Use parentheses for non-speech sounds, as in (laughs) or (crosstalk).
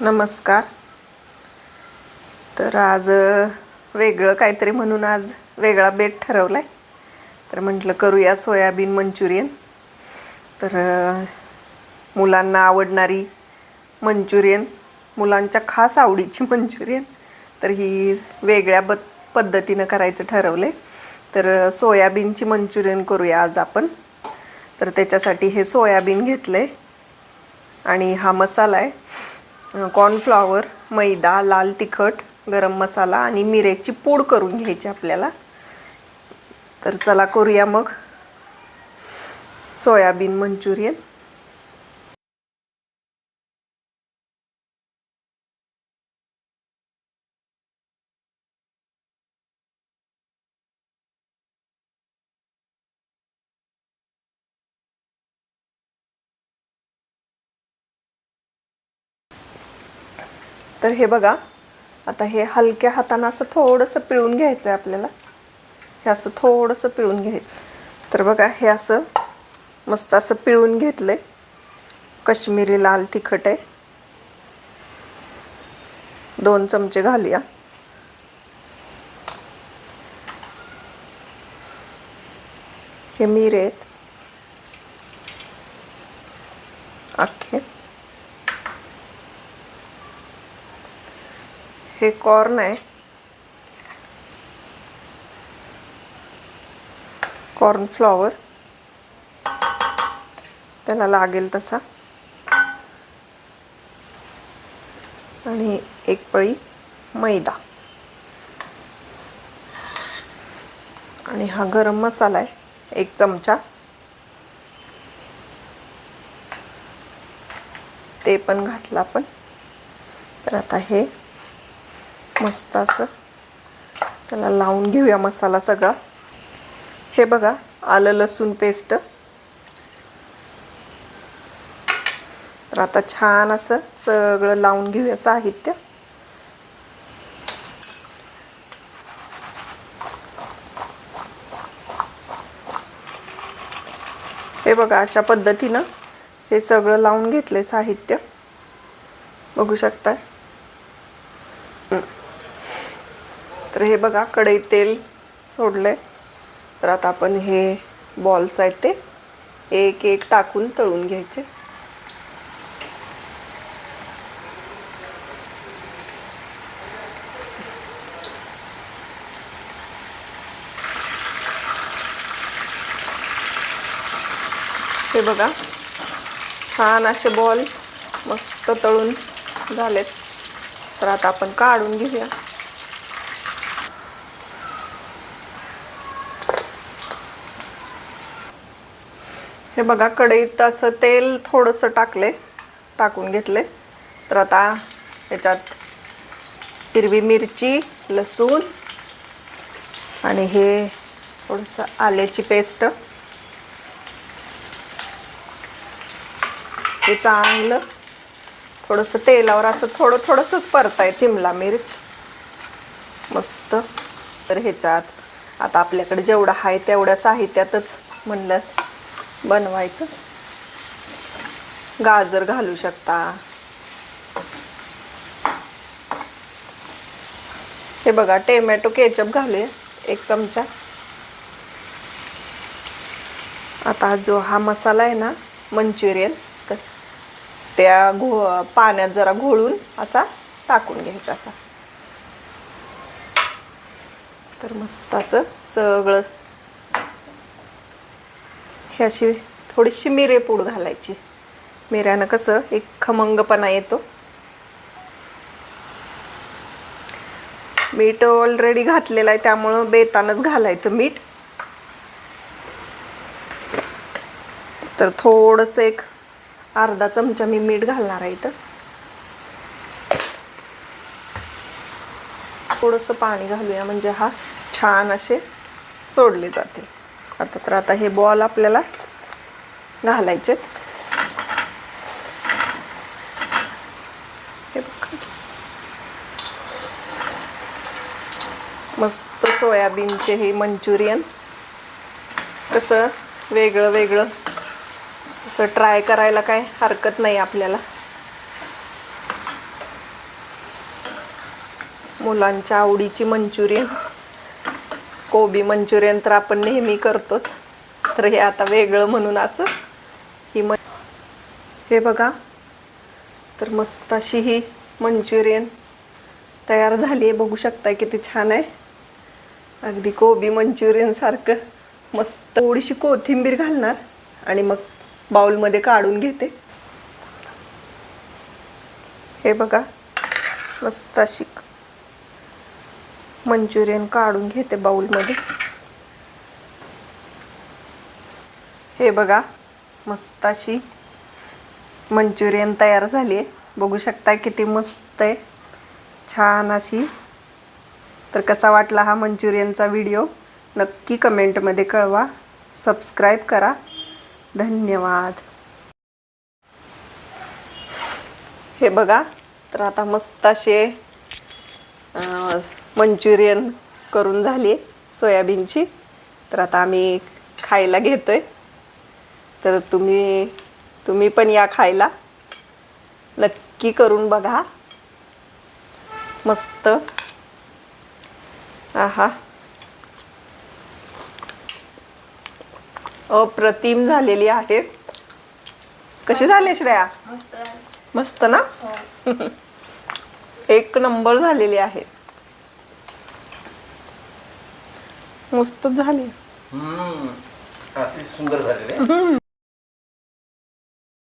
नमस्कार. तर आज वेगळं काहीतरी म्हणून आज वेगळा बेट ठरवला आहे तर म्हटलं करूया सोयाबीन मंचुरियन. तर मुलांना आवडणारी मंचुरियन मुलांच्या खास आवडीची मंचुरियन तर ही वेगळ्या ब पद्धतीनं करायचं ठरवलं आहे तर सोयाबीनची मंचुरियन करूया आज आपण. तर त्याच्यासाठी हे सोयाबीन घेतलं आहे आणि हा मसाला आहे. कॉर्नफ्लॉवर मैदा लाल तिखट गरम मसाला आणि मिरेची पूड करून घ्यायची आपल्याला. तर चला करूया मग. Soybean Manchurian. तर हे बघा आता हे हलक्या हातानं असं थोडंसं पिळून घ्यायचं आहे आपल्याला. हे असं थोडंसं पिळून घ्यायचं तर बघा हे असं मस्त असं पिळून घेतलं आहे कश्मीरी लाल तिखट आहे. दोन चमचे घालूया. हे मीर आहेत. अख्खे. हे कॉर्न आहे. कॉर्न फ्लॉवर त्याला लागेल तसा. आणि एक पळी मैदा. आणि हा गरम मसाला आहे एक चमचा. ते पण घातला आपण. तर आता हे मस्त असं. त्याला लावून घेऊया मसाला सगळा. हे बघा आलं लसूण पेस्ट तर आता छान असं सगळं लावून घेऊया साहित्य. हे बघा अशा पद्धतीनं हे सगळं लावून घेतलंय साहित्य. बघू शकताय? तर हे बघा कढई तेल सोडलं आहे तर आता आपण हे बॉल्स आहेत ते एक एक टाकून तळून घ्यायचे. हे बघा छान असे बॉल मस्त तळून झालेत. तर आता आपण काढून घेऊया. हे बघा कढईत असं तेल थोडंसं टाकले टाकून घेतले. तर आता याच्यात हिरवी मिरची लसूण आणि हे थोडंसं आल्याची पेस्ट. हे चांगलं थोडंसं तेलावर असं थोडं थोडंसंच परताय शिमला मिरच. मस्त. तर ह्याच्यात आता आपल्याकडे जेवढं आहे तेवढ्या साहित्यातच म्हणलं. बनवायचं. गाजर घालू शकता. हे बघा टोमॅटो केचप घालूया एक चमचा. आता जो हा मसाला आहे ना मंचुरियन तर त्या घो पाण्यात जरा घोळून असा टाकून घ्यायचा असा. तर मस्त असं सगळं हे अशी थोडीशी मिरेपूड घालायची. मिऱ्यानं कसं एक खमंगपणा येतो. मीठ ऑलरेडी घातलेलं आहे त्यामुळं बेतानच घालायचं मीठ. तर थोडंसं एक अर्धा चमचा मी मीठ घालणार आहे इथं. थोडंसं पाणी घालूया म्हणजे हा छान असे सोडले जातील. आता तर आता हे बॉल आपल्याला घालायचे हे मस्त सोयाबीनचे हे मंचुरियन. कसं वेगळं वेगळं. असं ट्राय करायला काय हरकत नाही आपल्याला. मुलांच्या आवडीची मंचुरियन. कोबी मंचुरियन तर आपण नेहमी करतोच. तर हे आता वेगळं म्हणून असं ही म हे बघा. तर मस्त अशी ही मंचुरियन तयार झाली आहे. बघू शकताय किती छान आहे. अगदी कोबी मंचुरियनसारखं मस्त. थोडीशी कोथिंबीर घालणार आणि मग बाउलमध्ये काढून घेते. हे बघा. मस्त अशी मंचुरियन काढून घेते बाऊलमध्ये. हे बघा मस्त अशी मंचुरियन तयार झाली आहे बघू शकता किती मस्त आहे. छान अशी. तर कसा वाटला हा मंचुरियनचा व्हिडिओ? नक्की कमेंटमध्ये कळवा. सबस्क्राईब करा. धन्यवाद. हे बघा तर आता मस्त असे मंचुरियन करून झाली सोयाबीनची. तर आता आम्ही खायला घेतोय. तर तुम्ही तुम्ही पण या खायला. नक्की करून बघा. मस्त. आहा. अप्रतिम झालेली आहे. कशी झाली श्रेया? मस्त. ना? (laughs) एक नंबर झालेली आहे. मस्त झाली. अति सुंदर झालेले